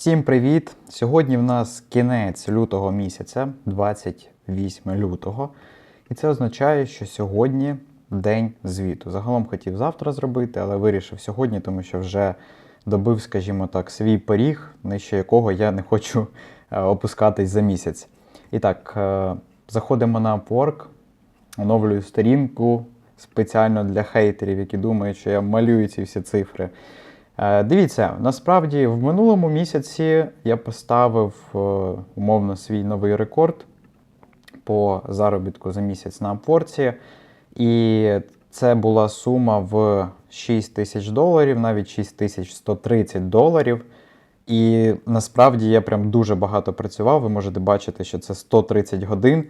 Всім привіт! Сьогодні в нас кінець лютого місяця, 28 лютого. І це означає, що сьогодні день звіту. Загалом хотів завтра зробити, але вирішив сьогодні, тому що вже добив, скажімо так, свій поріг, нижче якого я не хочу е, опускатись за місяць. І так, е, заходимо на Upwork, оновлюю сторінку спеціально для хейтерів, які думають, що я малюю ці всі цифри. Е, Дивіться, насправді в минулому місяці я поставив е, умовно свій новий рекорд по заробітку за місяць на Upwork. І це була сума в 6 тисяч доларів, навіть 6130 доларів. І насправді я прям дуже багато працював. Ви можете бачити, що це 130 годин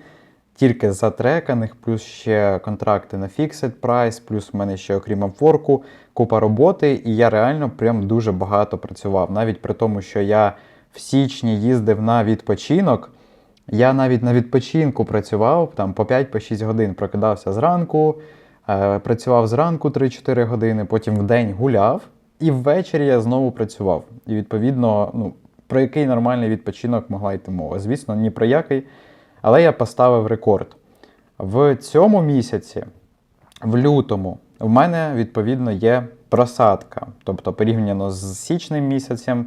тільки затреканих, плюс ще контракти на Fixed Price, плюс в мене ще, окрім Upwork, купа роботи, і я реально прям дуже багато працював. Навіть при тому, що я в січні їздив на відпочинок. Я навіть на відпочинку працював там по 5-6 годин, прокидався зранку, е, працював зранку 3-4 години, потім в день гуляв, і ввечері я знову працював. І відповідно, ну, про який нормальний відпочинок могла йти мова? Звісно, ні про який. Але я поставив рекорд. В цьому місяці, в лютому, в мене відповідно є просадка. Тобто, порівняно з січним місяцем,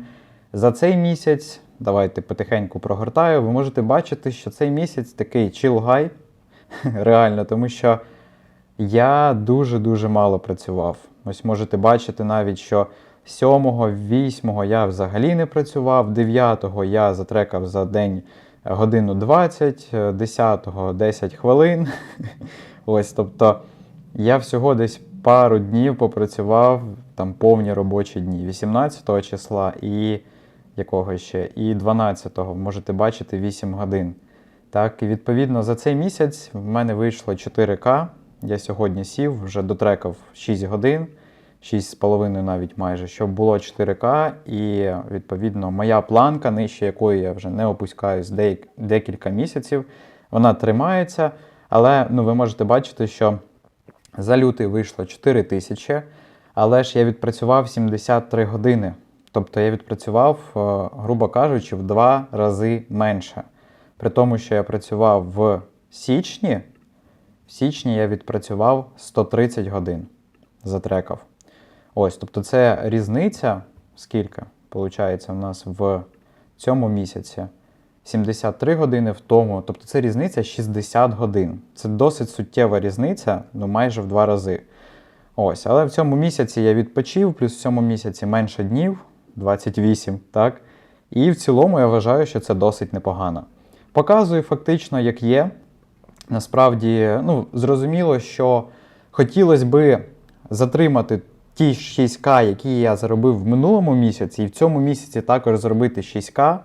за цей місяць, давайте потихеньку прогортаю, ви можете бачити, що цей місяць такий чилгай, реально, тому що я дуже-дуже мало працював. Ось можете бачити навіть, що 7-го, 8-го я взагалі не працював, 9-го я затрекав за день годину 20, 10-го 10 хвилин. Ось, тобто я всього десь пару днів попрацював там повні робочі дні. 18 числа і якого ще, і 12-го можете бачити 8 годин. Так, і відповідно за цей місяць в мене вийшло 4К. Я сьогодні сів, вже дотрекав 6 годин, 6,5 навіть майже, щоб було 4К. І відповідно моя планка, нижче якої я вже не опускаюсь декілька місяців, вона тримається. Але ну, ви можете бачити, що за лютий вийшло 4 тисячі, але ж я відпрацював 73 години. Тобто я відпрацював, е, грубо кажучи, в два рази менше. При тому, що я працював в січні, в січні я відпрацював 130 годин, затрекав. Ось, тобто це різниця, скільки, виходить, у нас в цьому місяці. 73 години в тому, тобто це різниця 60 годин. Це досить суттєва різниця, ну майже в два рази. Ось, але в цьому місяці я відпочив, плюс в цьому місяці менше днів, 28, так? І в цілому я вважаю, що це досить непогано. Показую фактично, як є. Насправді, ну, зрозуміло, що хотілося би затримати ті 6К, які я заробив в минулому місяці, і в цьому місяці також зробити 6К.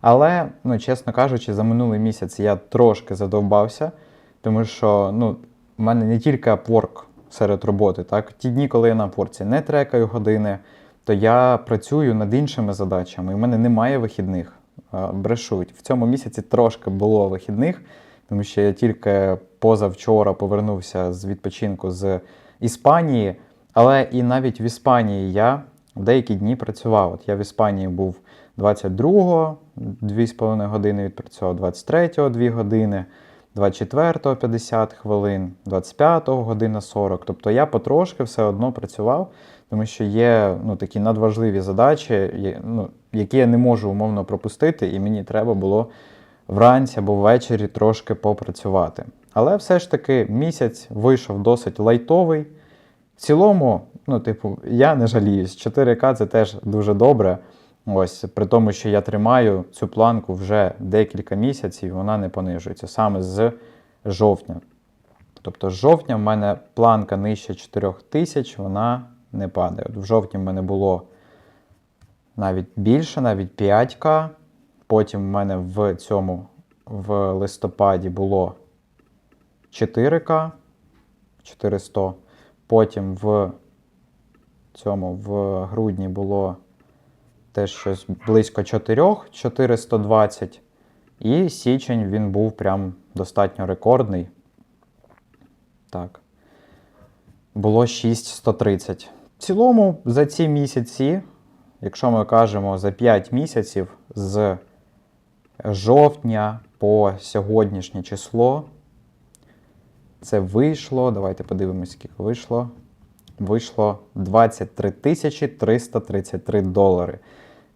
Але, ну, чесно кажучи, за минулий місяць я трошки задовбався, тому що ну, в мене не тільки Upwork серед роботи, так? Ті дні, коли я на Upwork не трекаю години, то я працюю над іншими задачами, і в мене немає вихідних. Брешуть. В цьому місяці трошки було вихідних, тому що я тільки позавчора повернувся з відпочинку з Іспанії, але і навіть в Іспанії я в деякі дні працював. От я в Іспанії був 22-го 2,5 години відпрацював, 23-го 2 години, 24-го 50 хвилин, 25-го година 40. Тобто я потрошки все одно працював, тому що є ну, такі надважливі задачі, ну, які я не можу умовно пропустити, і мені треба було вранці або ввечері трошки попрацювати. Але все ж таки місяць вийшов досить лайтовий. В цілому, ну, типу, я не жаліюсь. 4К це теж дуже добре. Ось, при тому, що я тримаю цю планку вже декілька місяців, вона не понижується саме з жовтня. Тобто з жовтня в мене планка нижче 4000, вона не падає. От в жовтні в мене було навіть більше, навіть 5К. Потім в мене в цьому в листопаді було 4К 400. Потім в цьому в грудні було теж щось близько 4, 420. І січень він був прям достатньо рекордний. Так. Було 6130. В цілому за ці місяці якщо ми кажемо за 5 місяців з жовтня по сьогоднішнє число, це вийшло. Давайте подивимось, скільки вийшло. Вийшло 23 тисячі 333 долари.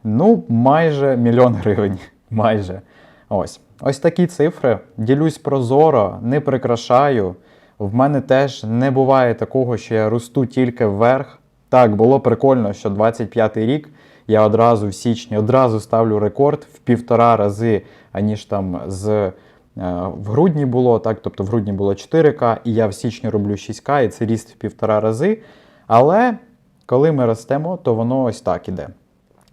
Ну, майже мільйон гривень. Майже. Ось. Ось такі цифри. Ділюсь прозоро, не прикрашаю. В мене теж не буває такого, що я росту тільки вверх. Так, було прикольно, що 25-й рік я одразу в січні одразу ставлю рекорд в півтора рази, аніж там з в грудні було, так, тобто в грудні було 4К, і я в січні роблю 6К, і це ріст в півтора рази. Але коли ми ростемо, то воно ось так іде.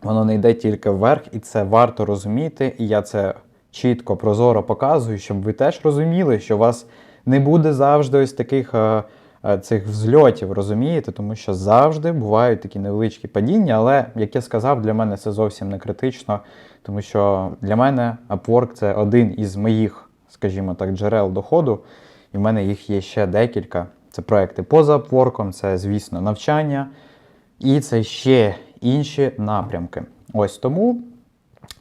Воно не йде тільки вверх, і це варто розуміти. І я це чітко, прозоро показую, щоб ви теж розуміли, що у вас не буде завжди ось таких е, е, цих взльотів, розумієте? Тому що завжди бувають такі невеличкі падіння, але, як я сказав, для мене це зовсім не критично, тому що для мене Upwork це один із моїх, скажімо так, джерел доходу, і в мене їх є ще декілька. Це проекти поза Upwork, це, звісно, навчання, і це ще інші напрямки. Ось тому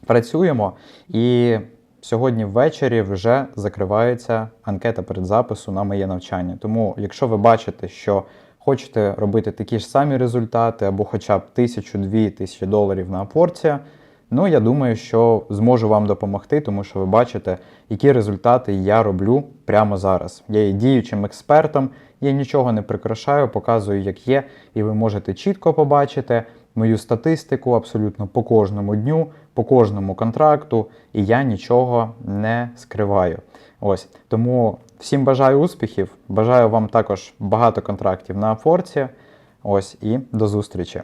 працюємо. І сьогодні ввечері вже закривається анкета передзапису на моє навчання. Тому, якщо ви бачите, що хочете робити такі ж самі результати, або хоча б тисячу-дві тисячі доларів на Upwork, ну я думаю, що зможу вам допомогти, тому що ви бачите, які результати я роблю прямо зараз. Я є діючим експертом, я нічого не прикрашаю, показую, як є, і ви можете чітко побачити мою статистику абсолютно по кожному дню, по кожному контракту, і я нічого не скриваю. Ось тому всім бажаю успіхів. Бажаю вам також багато контрактів на Форці. Ось і до зустрічі.